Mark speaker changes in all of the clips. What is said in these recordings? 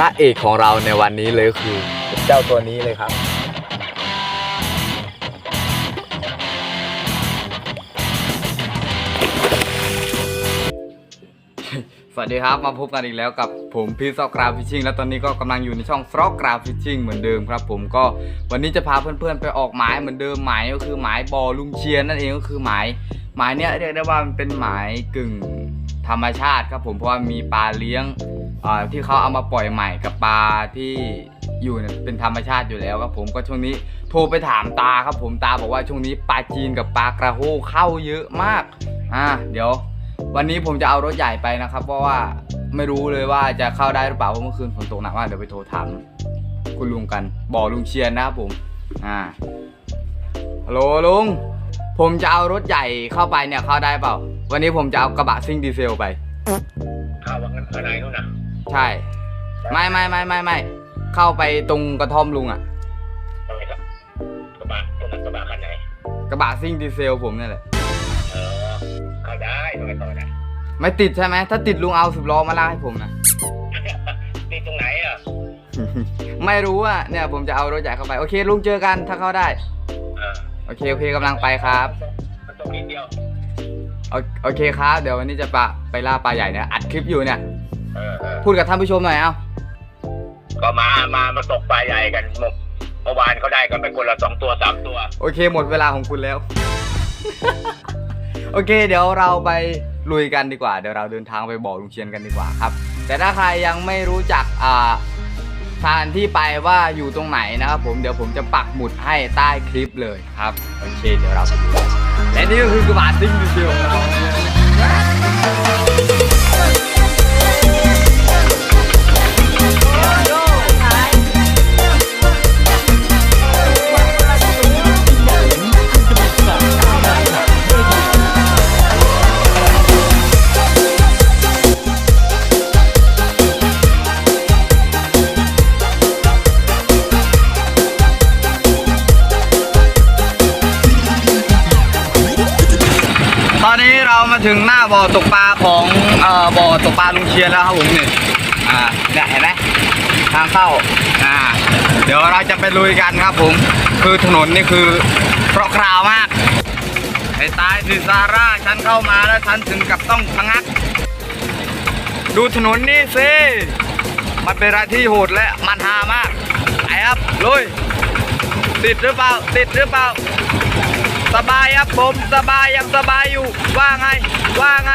Speaker 1: ระเอกของเราในวันนี้เลยคือ เจ้าตัวนี้เลยครับ สวัสดีครับมาพบกันอีกแล้วกับผมพีซอกราฟิชชิ่งและตอนนี้ก็กำลังอยู่ในช่องฟรอกกราฟิชชิ่งเหมือนเดิมครับ ผมก็วันนี้จะพาเพื่อนๆไปออกหมายเหมือนเดิมหมายก็คือหมายบอลุงเชียนนั่นเองก็คือหมายหมายเนี้ยเรียกได้ว่ามันเป็นหมายกึ่ง ธรรมชาติครับผมเพราะว่ามีปลาเลี้ยงที่เขาเอามาปล่อยใหม่กับปลาที่อยู่เนี่ยเป็นธรรมชาติอยู่แล้วครับผมก็ช่วงนี้โทรไปถามตาครับผมตาบอกว่าช่วงนี้ปลาจีนกับปลากระโฮเข้าเยอะมากอ่าเดี๋ยว วันนี้ผมจะเอารถใหญ่ไปนะครับ เพราะว่าไม่รู้เลยว่าจะเข้าได้หรือเปล่าเพราะเมื่อคืนฝนตกหนักมากเดี๋ยวไปโทรถามคุณลุงกันบอกลุงเชียนนะครับผมอ่าฮัลโหลลุงผมจะเอารถใหญ่เข้าไปเนี่ยเข้าได้เปล่า วันนี้ผมจะเอากระบะซิ่งดีเซลไป
Speaker 2: ข้าววังกันอะไรนู่นน่ะ
Speaker 1: ใช่ ไม่ไม่ไม่ไม่ไม่เข้าไปตรงกระท่อมลุงอะ
Speaker 2: ทำไมครับกระบะตรงนั้นกระบะคันไหน
Speaker 1: กระบะซิ่งดีเซลผมเนี่ยแหละ
Speaker 2: เออเข้าได้ทำไมต่อได้
Speaker 1: ไม่ติดใช่ไหมถ้าติดลุงเอาสิบล้อมาลากให้ผมนะ
Speaker 2: นี่ตรงไหนอะ
Speaker 1: ไม่รู้อะเนี่ยผมจะเอารถใหญ่เข้าไป โอเคลุงเจอกันถ้าเข้าได้
Speaker 2: เออ
Speaker 1: โอเคโอเคกำลังไปครับ
Speaker 2: มันตรงนิดเดียว
Speaker 1: โอโอเคครับ เดี๋ยววันนี้จะปะไปล่าปลาใหญ่เนี่ยอัดคลิปอยู่เนี่ย
Speaker 2: เออเออ
Speaker 1: พูดกับท่านผู้ชมหน่อยเอ้า
Speaker 2: ก็มามามาตกปลาใหญ่กันเมื่อเมื่อวานเขาได้กันไปคนละสองตัวสามตัว
Speaker 1: โอเค หมดเวลาของคุณแล้ว โอเค เดี๋ยวเราไปลุยกันดีกว่า เดี๋ยวเราเดินทางไปบ่อลุงเชียนกันดีกว่าครับ แต่ถ้าใครยังไม่รู้จักอ่า สถานที่ไปว่าอยู่ตรงไหนนะครับผมเดี๋ยวผมจะปักหมุดให้ใต้คลิปเลยครับ โอเค เดี๋ยวเราไปดูกันและนี่ก็คือกระบะซิ่งดีเซลของเรา ถึงหน้าบ่อตกปลาของอบ่อตกปลาลุงเชียนแล้วครับผมนี่อ่าเนี่ยเห็นไหมทางเข้าอ่าเดี๋ยวเราจะไปลุยกันครับผม คือถนนนี่คือเพราะคราวมากไอ้ตายสิซาร่าฉันเข้ามาแล้วฉันถึงกับต้องพังัก ดูถนนนี่สิมันเป็นอะไรที่โหดและมันหามากไปครับลุยติดหรือเปล่า ติดหรือเปล่า สบายครับผมสบายยังสบายอยู่ว่าไงว่าไง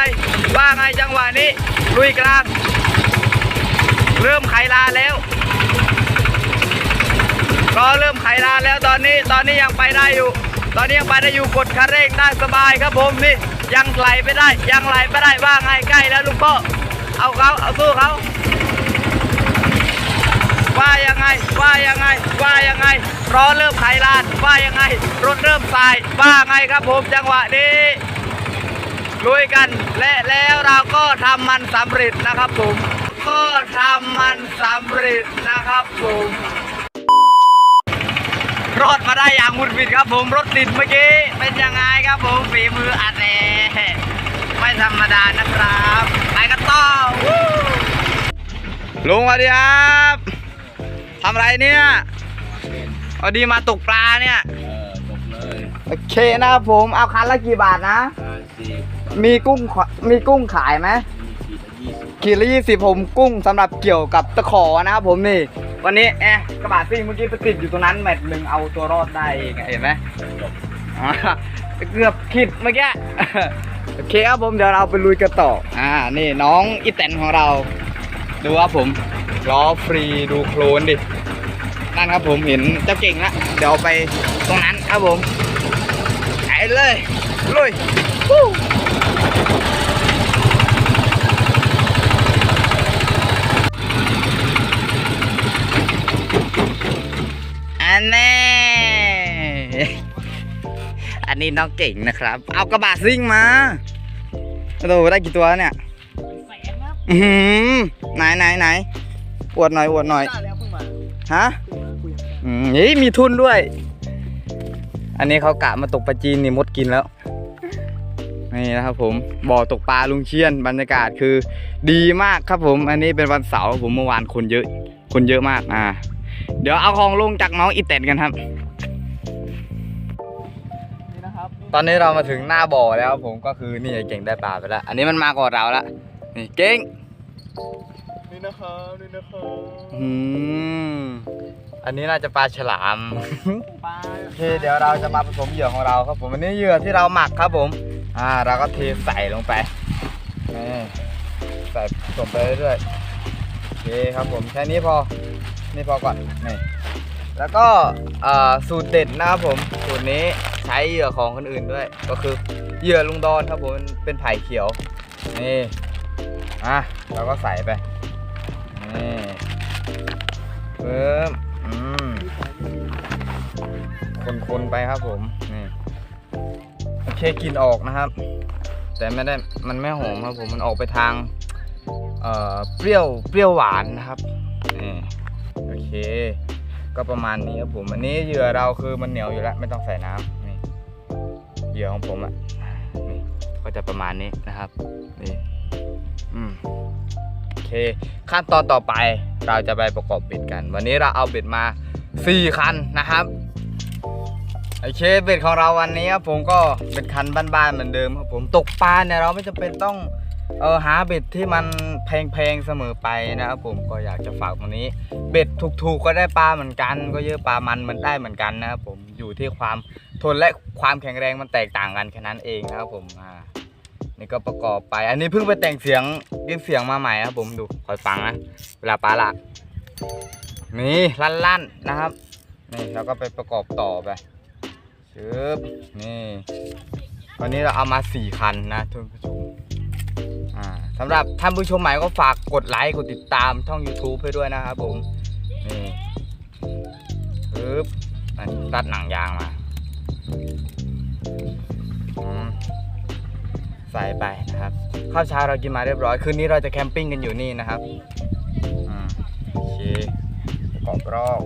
Speaker 1: ว่าไงจังหวะนี้ลุยกลาง เริ่มไขลานแล้วรอเริ่มไขลานแล้วตอนนี้ตอนนี้ยังไปได้อยู่ ตอนนี้ยังไปได้อยู่กดคันเร่งได้สบายครับผมนี่ยังไหลไปได้ยังไหลไปได้ว่าไงใกล้แล้วลุงโป้เอาเขาเอาสู้เขา ว่ายังไง ว่ายังไง ว่ายังไงรอเริ่มไขลาน ว่ายังไง รถเริ่มสาย ว่าไงครับผมจังหวะนี้ลุยกัน และแล้วเราก็ทำมันสำเร็จนะครับผม ก็ทำมันสำเร็จนะครับผมรอดมาได้อย่างหมุดบิดครับผมรถติดเมื่อกี้เป็นยังไงครับผมฝีมืออัดแอไม่ธรรมดานะครับ ไปกันต่อว์ลุงสวัสดีครับ ทำอะไรเนี่ยสวัสดีมาตกปลาเนี่ย
Speaker 2: เออตกเลย
Speaker 1: โอเคนะครับผม เอาคันละกี่บาทนะ
Speaker 2: สี่
Speaker 1: มีกุ้งขวมีกุ้งขายไหม
Speaker 2: ขีดละยี่สิบ
Speaker 1: ขีดละยี่สิบผมกุ้งสำหรับเกี่ยวกับตะขอนะครับผมนี่ วันนี้แอะกระบะซิ่งเมื่อกี้ไปติดอยู่ตรงนั้นแมตช์หนึ่งเอาตัวรอดได้เองเห็นไหม
Speaker 2: จบ
Speaker 1: อ่าเกือบขิดเมื่อกี้ โอเคครับผมเดี๋ยวเราไปลุยกันต่อ อ่า นี่น้องอีแตนของเรา ดูครับผม ล้อฟรีดูโคลนดิ นั่นครับผมเห็นเจ้าเก่งละเดี๋ยวไปตรงนั้นครับผมไปเลยลุยอันแน่อันนี้น้องเก่งนะครับ เอากระบะซิ่งมาโอ้โหได้กี่ตัวเนี่ย
Speaker 3: แสนครับ
Speaker 1: อือหือไหนไหนไหน อวดหน่อยอวดหน่อย
Speaker 3: ได้แล้วเพิ่งมา
Speaker 1: ฮะ
Speaker 3: เพิ่งมาคุยกัน
Speaker 1: อืมนี่มีทุนด้วย อันนี้เขากะมาตกปลาจีนนี่มดกินแล้ว นี่นะครับผมบ่อตกปลาลุงเชียนบรรยากาศคือ ดีมากครับผม อันนี้เป็นวันเสาร์ผมเมื่อวานคนเยอะ คนเยอะมากอ่า เดี๋ยวเอาของลงจากน้องอีเต็ดกันครับ
Speaker 3: นี่นะครับ
Speaker 1: ตอนนี้เรามาถึงหน้าบ่อแล้วครับผมก็คือนี่ไอ้เก่งได้ปลาไปแล้ว อันนี้มันมาก่อนเราแล้วนี่เก่ง
Speaker 3: นี่นะครับนี่นะครับ
Speaker 1: อืมอันนี้น่าจะปลาฉลาม
Speaker 3: ปลา
Speaker 1: โอเคเดี๋ยวเราจะมาผสมเหยื่อของเราครับผมอันนี้เหยื่อที่เราหมักครับผม อ่า เราก็เทใส่ลงไปนี่ใส่ผสมไปเรื่อยๆโอเคครับผมแค่นี้พอนี่พอก่อนนี่แล้วก็อ่าสูตรเด็ดนะครับผมสูตรนี้ใช้เหยื่อของคนอื่นด้วย ก็คือเหยื่อลุงดอนครับผมเป็นไผ่เขียวนี่อะเราก็ใส่ไป นี่เพิ่มอืมคนๆไปครับผม นี่ โอเคกลินออกนะครับ แต่ไม่ได้มันไม่หอมครับผมมันออกไปทาง เอ่อเปรี้ยวเปรี้ยวหวานนะครับนี่โอเค ก็ประมาณนี้ครับผมอันนี้เหยื่อเราคือมันเหนียวอยู่แล้ว ไม่ต้องใส่น้ำนี่เหยื่อของผมอะนี่ก็จะประมาณนี้นะครับนี่อืม เคขั้นตอนต่อไปเราจะไปประกอบเบ็ดกัน วันนี้เราเอาเบ็ดมา 4 คันนะครับโอเคเบ็ดของเราวันนี้ครับผมก็เป็นคันบ้านๆเหมือนเดิมครับผมตกปลาเนี่ยเราไม่จำเป็นต้องเออหาเบ็ดที่มันแพงๆเสมอไปนะครับผมก็อยากจะฝากวันนี้ เบ็ดถูกๆก็ได้ปลาเหมือนกัน ก็เยอะปลามันมันได้เหมือนกันนะครับผมอยู่ที่ความทนและความแข็งแรงมันแตกต่างกันแค่นั้นเองนะครับผมอ่า นี่ก็ประกอบไป อันนี้เพิ่งไปแต่งเสียงยินเสียงมาใหม่ครับผมดูคอยฟังนะเวลาปลาละนี่ลั่นๆนะครับนี่แล้วก็ไปประกอบต่อไปชึบนี่วันนี้เราเอามา4คันนะท่านผู้ชมอ่าสำหรับท่านผู้ชมใหม่ก็ฝากกดไลค์กดติดตามช่อง YouTube ให้ด้วยนะครับผมนี่ชึบอันนี้ตัดหนังยางมา ใส่ไปนะครับข้าวเช้าเรากินมาเรียบร้อย คืนนี้เราจะแคมปิ้งกันอยู่นี่นะครับอ่าโอเคประกอบรอบ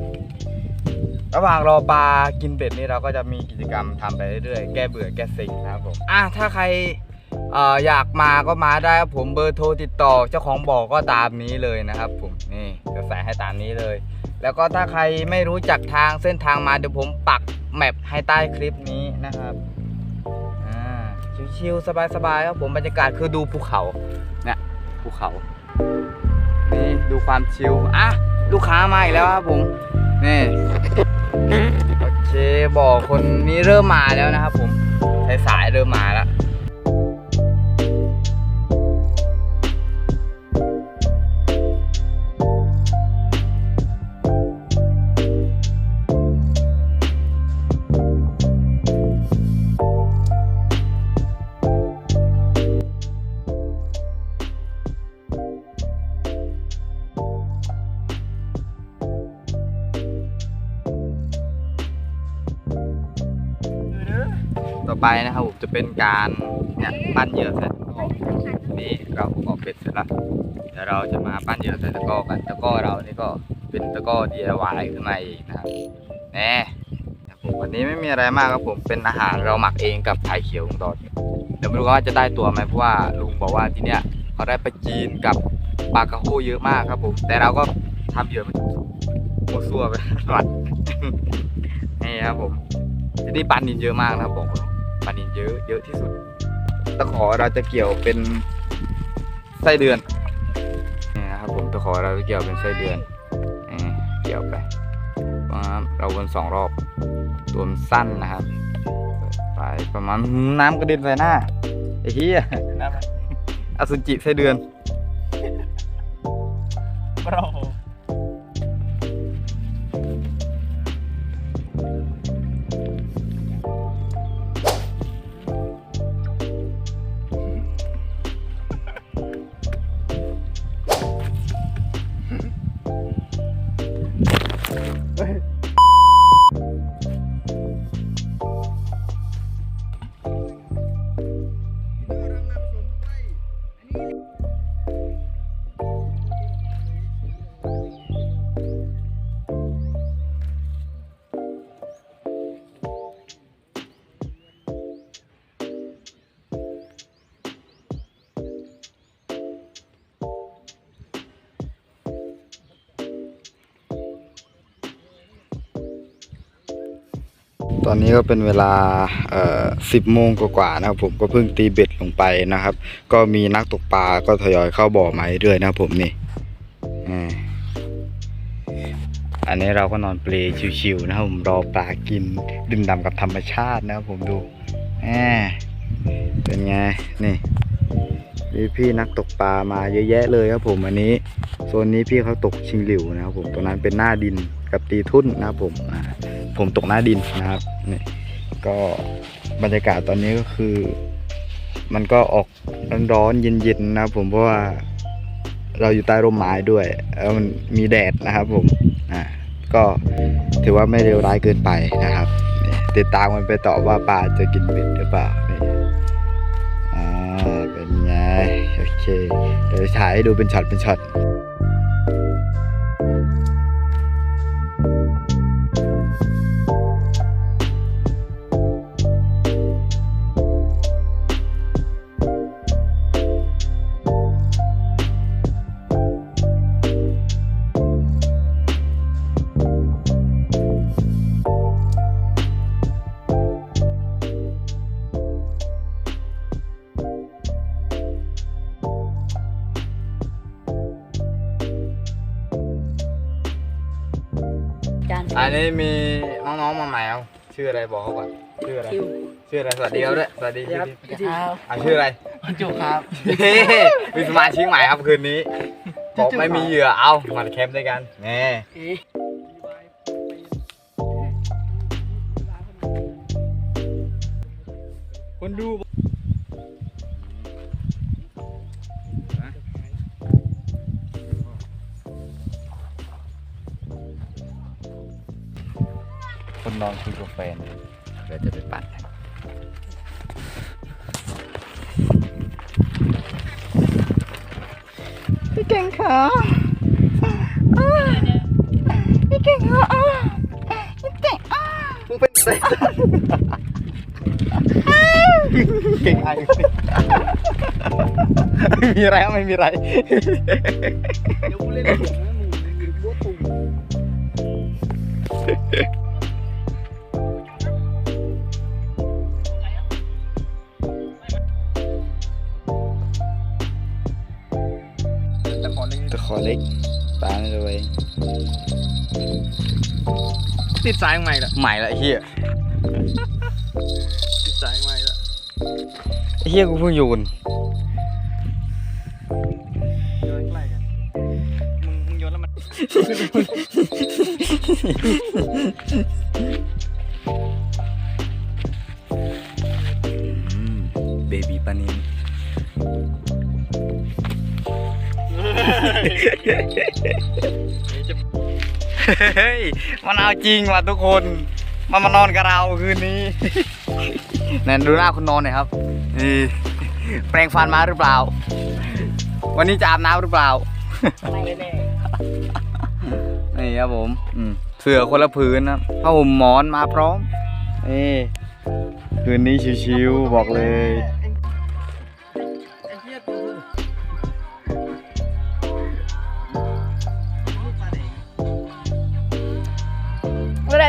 Speaker 1: ระหว่างรอปลากินเบ็ดนี่เราก็จะมีกิจกรรมทำไปเรื่อยๆ แก้เบื่อแก้สิ่งนะครับผมอะถ้าใครอออยากมาก็มาได้ครับผมเบอร์โทรติดต่อเจ้าของบ่อก็ตามนี้เลยนะครับ ผมนี่จะใส่ให้ตามนี้เลย แล้วก็ถ้าใครไม่รู้จักทางเส้นทางมาเดี๋ยวผมปักแมปให้ใต้คลิปนี้นะครับ ชิวๆสบายๆครับผมบรรยากาศคือดูภูเขาเนี่ยภูเขานี่ดูความชิลอะลูกค้ามาอีกแล้วครับผมนี่โอเคบอกคนนี้เริ่มมาแล้วนะครับผมสายสายๆเริ่มมาแล้ว อไปนะครับผมจะเป็นการเนี่ยปั้นเหยื่อใส่ตะกร้อนี่เราประกเป็ดเสร็จแล้วเดี๋ยวเราจะมาปั้นเหยื่อใส่ตะกร้อกันตะกร้อเรานี่ก็เป็นตะกร้อ DIY ขึ้นมาเองนะครับแน่ผมวันนี้ไม่มีอะไรมากครับผมเป็นอาหารเราหมักเองกับไผ่เขียวลุงดอดเดี๋ยวไม่รู้ว่าจะได้ตัวไหมเพราะว่าลุงบอกว่าที่เนี้ยเขาได้ปลาจีนกับปลากระโฮเยอะมากครับผม แต่เราก็ทำเหยื่อมันมั่วซั่วไปหมดนี่ครับผมที่นี่ปลานินเยอะมากนะครับผม ปลานินเยอะเยอะที่สุด ตะขอเราจะเกี่ยวเป็นไส้เดือนนี่นะครับผมตะขอเราจะเกี่ยวเป็นไส้เดือนนี่เกี่ยวไปปั๊บเราวนสองรอบตัวมันสั้นนะครับไปประมาณน้ำกระเด็นใส่หน้าไอ้เหี้ย
Speaker 3: นะครั
Speaker 1: อสุจิไส้เดือน ตอนนี้ก็เป็นเวลาสิบโมงกว่าๆนะครับผมก็เพิ่งตีเบ็ดลงไปนะครับ ก็มีนักตกปลาก็ทยอยเข้าบ่อมาเรื่อยๆนะครับผมนี่อันนี้เราก็นอนเปลชิวๆนะครับผมรอปลากินดื่มด่ำกับธรรมชาตินะครับผมดูแหมเป็นไงนี่มีพี่นักตกปลามาเยอะแยะเลยครับผมอันนี้โซนนี้พี่เขาตกชิงหลิวนะครับผมตรงนั้นเป็นหน้าดินกับตีทุ่นนะครับผมอ่า ผมตกหน้าดินนะครับนี่ก็บรรยากาศตอนนี้ก็คือ มันก็ออกร้อนๆเย็นๆนะผมเพราะว่าเราอยู่ใต้ร่มไม้ด้วยแล้วมันมีแดดนะครับผมอ่าก็ถือว่าไม่เลวร้ายเกินไปนะครับนี่ติดตามมันไปต่อว่าปลาจะกินเบ็ดหรือเปล่านี่อ่าเป็นไงโอเคเดี๋ยวถ่ายให้ดูเป็นช็อตเป็นช็อต อันนี้มีน้องๆมาใหม่เอาชื่ออะไรบอกเขาก่อนชื่ออะไร
Speaker 4: คิว
Speaker 1: ชื่ออะไรสวัสดีเขาด้วยสวัสดี
Speaker 4: ครับ
Speaker 1: พี่
Speaker 4: ครับ
Speaker 1: อะชื่ออะไร
Speaker 3: จุกครับ
Speaker 1: เฮ้มีสมาชิกใหม่ครับคืนนี้บอกไม่มีเหยื่อเอามาแคมป์ด้วยกันแน่คนดู นนอนคุยกับแฟนเดี๋ยวจะไปปั่นกันพี่เก่งค่ะพี่เก่งค่ะพี่เก่งมึงเป็นเก่งไอไม่มีอะไรครับไม่มีอะไร
Speaker 3: เดี๋ยวกูเล่น
Speaker 1: กตาไม่เลย
Speaker 3: ติดสายใหม่ละ
Speaker 1: ใหม่ละเฮีย
Speaker 3: ติดสายใหม่ละ
Speaker 1: เฮียกูเพิ่งโยน
Speaker 3: โยนใกล้กันมึงมึงโยนแล้วมัน
Speaker 1: มันเอาจริงว่ะทุกคน มันมานอนกับเราคืนนี้นั่นดูหน้าคุณนอนหน่อยครับนี่แปรงฟันมาหรือเปล่า วันนี้จะอาบน้ำหรือเปล่า
Speaker 4: ไม่แน่
Speaker 1: นี่ครับผมอืมเสือคนละผืนนะผ้าห่มหมอนมาพร้อมนี่คืนนี้ชิวๆบอกเลย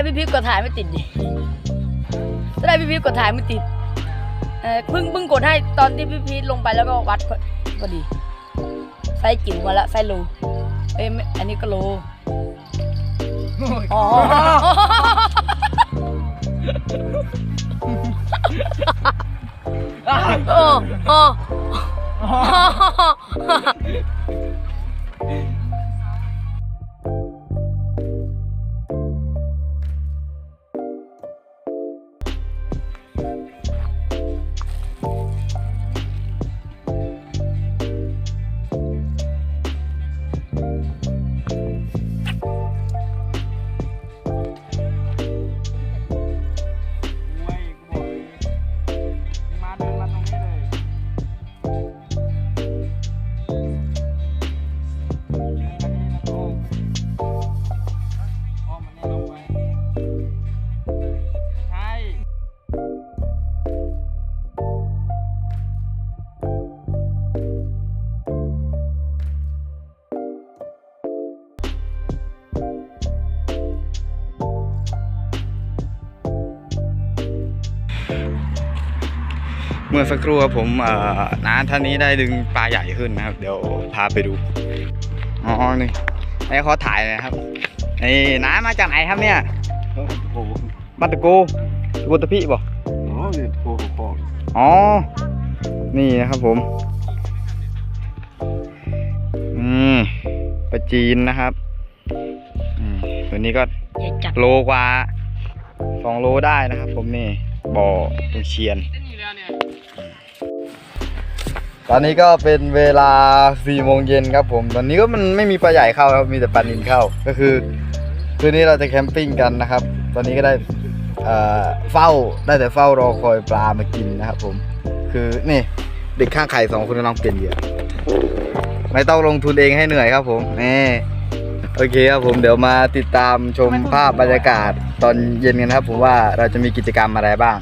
Speaker 4: พี่พีทกดถ่ายไม่ติดดิเมื่อไรพี่พีทกดถ่ายไม่ติดเออเพิ่งเพิ่งกดให้ตอนที่พี่พีทลงไปแล้วก็วัดพอพอดีไซส์จิ๋วมาละไซส์โลเอ้ยไม่อันนี้ก็โลอ๋อโอ้โอ้
Speaker 1: มื่อสักครู่ครับผมเอ่อน้าท่านนี้ได้ดึงปลาใหญ่ขึ้นนะครับ เดี๋ยวพาไปดูอ๋อนี่ให้เขาถ่ายนะครับนี่น้ามาจากไหนครับเนี่ย
Speaker 3: โอ้โห
Speaker 1: มาตะโกตะโกตะพี่บอก
Speaker 3: อ๋อเนี่ยโคของพ่อ
Speaker 1: อ๋อ นี่นะครับผมนี่ปลาจีนนะครับอืมตัวนี้ก็
Speaker 4: ใหญ่จัด
Speaker 1: โลกว่าสองโลได้นะครับผมนี่บ่อตุงเชียน ตอนนี้ก็เป็นเวลา4โมงเย็นครับผม ตอนนี้ก็มันไม่มีปลาใหญ่เข้าครับ มีแต่ปลานินเข้า ก็คือคืนนี้เราจะแคมปิ้งกันนะครับ ตอนนี้ก็ได้เอ่อเฝ้าได้แต่เฝ้ารอคอยปลามากินนะครับผม คือนี่เด็กข้างไข่สองคนกำลังเปลี่ยนเหยื่อไม่ต้องลงทุนเองให้เหนื่อยครับผมนี่โอเคครับผมเดี๋ยวมาติดตามชมภาพบรรยากาศตอนเย็นกันนะครับผมว่าเราจะมีกิจกรรมอะไรบ้าง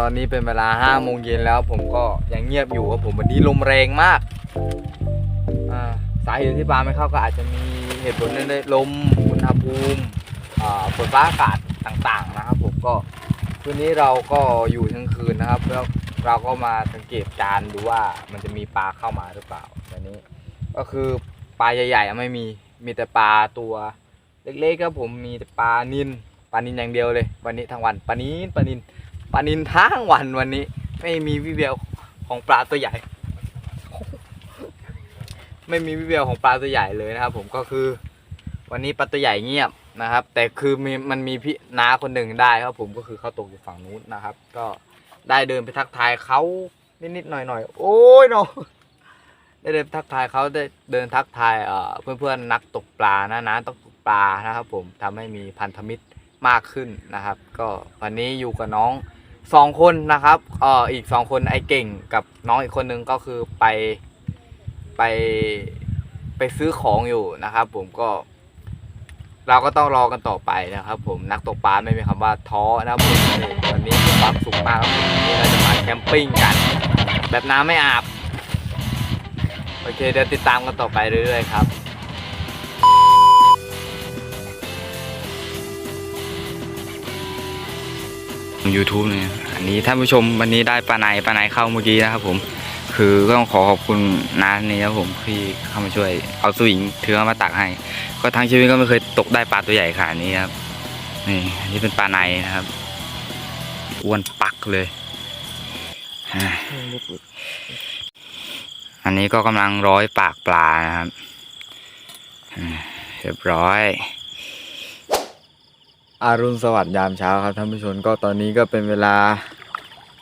Speaker 1: ตอนนี้เป็นเวลา5โมงเย็นแล้ว ผมก็ยังเงียบอยู่ครับผมวันนี้ลมแรงมากอ่าสาเหตุที่ปลาไม่เข้าก็อาจจะมีเหตุผลในลมอุณหภูมิฝนฟ้าอากาศต่างๆนะครับ ผมก็คืนนี้เราก็อยู่ทั้งคืนนะครับ แล้วเราก็มาสังเกตการดูว่ามันจะมีปลาเข้ามาหรือเปล่าวันนี้ ก็คือปลาใหญ่ๆไม่มีมีแต่ปลาตัวเล็กๆครับผมมีแต่ปลานินปลานินอย่างเดียวเลย วันนี้ทั้งวันปลานินปลานิน ปลานินทั้งวันวันนี้ ไม่มีวิเวลของปลาตัวใหญ่ ไม่มีวิเวลของปลาตัวใหญ่เลยนะครับ ผมก็คือ วันนี้ปลาตัวใหญ่เงียบนะครับ แต่คือมีมันมีพี่น้าคนหนึ่งได้ครับ ผมก็คือเขาตกอยู่ฝั่งนู้นนะครับ ก็ได้เดินไปทักทายเขานิดๆหน่อยๆโอ้ยเนาะได้เดินทักทายเขาได้เดินทักทายเอ่อเพื่อนๆนักตกปลานะนะตกปลานะครับ ผมทำให้มีพันธมิตรมากขึ้นนะครับ ก็วันนี้อยู่กับน้อง สองคนนะครับเอ่ออีกสองคนไอ้เก่งกับน้องอีกคนนึงก็คือไปไปไปซื้อของอยู่นะครับ ผมก็เราก็ต้องรอกันต่อไปนะครับ ผมนักตกปลาไม่มีคำว่าท้อนะครับผมวันนี้ความสุขมากครับผมวันนี้เราจะมาแคมปิ้งกัน แบบน้ำไม่อาบ โอเคเดี๋ยวติดตามกันต่อไปเรื่อยๆครับ YouTube เนี่ยอันนี้ท่านผู้ชมวันนี้ได้ปลาในปลาในเข้าเมื่อกี้นะครับผมคือก็ต้องขอขอบคุณน้านี่ครับผมที่เข้ามาช่วยเอาสวิงถือมาตักให้ ก็ทั้งชีวิตก็ไม่เคยตกได้ปลาตัวใหญ่ขนาดนี้ครับนี่อันนี้เป็นปลาในนะครับอ้วนปักเลยอันนี้ก็กำลังร้อยปากปลานะครับเรียบร้อย อารุณสวัสดิ์ยามเช้าครับท่านผู้ชมก็ตอนนี้ก็เป็นเวลา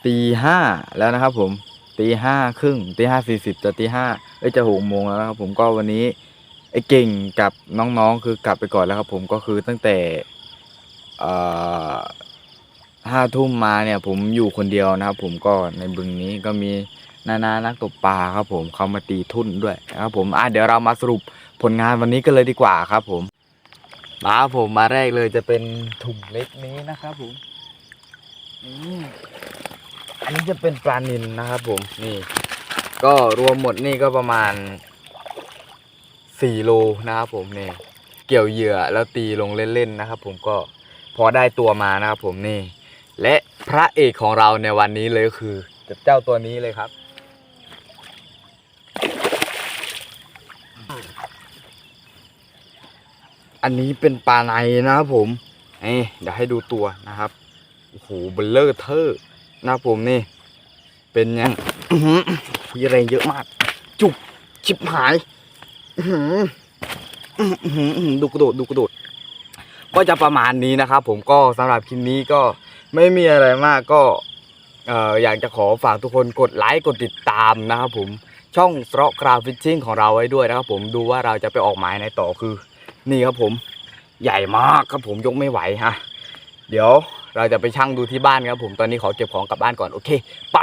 Speaker 1: ตีห้าแล้วนะครับ ผมตีห้าครึ่งตีห้าสี่สิบจะตีห้าเอ้ยจะหกโมงแล้วนะครับ ผมก็วันนี้ไอ้เก่งกับน้องๆคือกลับไปก่อนแล้วครับ ผมก็คือตั้งแต่ห้าทุ่มมาเนี่ยผมอยู่คนเดียวนะครับ ผมก็ในบึงนี้ก็มีนานานักตกปลาครับ ผมเขามาตีทุ่นด้วยนะครับ ผมอะเดี๋ยวเรามาสรุปผลงานวันนี้กันเลยดีกว่าครับ ผม มาครับผมมาแรกเลยจะเป็นถุงเล็กนี้นะครับผมนี่อันนี้จะเป็นปลานินนะครับผมนี่ ก็รวมหมดนี่ก็ประมาณสี่โลนะครับผมนี่ เกี่ยวเหยื่อแล้วตีลงเล่นๆนะครับ ผมก็พอได้ตัวมานะครับผมนี่ และพระเอกของเราในวันนี้เลยก็คือเจ้าตัวนี้เลยครับ อันนี้เป็นปลาในนะครับผมเอ้เดี๋ยวให้ดูตัวนะครับโอ้โหเบลเลอร์เทอร์นะครับผมนี่ เป็นยังอื้อหือมีแรงเยอะมาก จุกชิบหายดูกระโดดดูกระโดดก็จะประมาณนี้นะครับ ผมก็สำหรับคลิปนี้ก็ไม่มีอะไรมากก็เอ่อยากจะขอฝากทุกคนกดไลค์กดติดตามนะครับผมช่องสโตรกราฟิชชิ่งของเราไว้ด้วยนะครับผมดูว่าเราจะไปออกหมายในต่อคือ นี่ครับผมใหญ่มากครับผมยกไม่ไหวฮะ เดี๋ยวเราจะไปชั่งดูที่บ้านครับผมตอนนี้ขอเก็บของกลับบ้านก่อนโอเคไป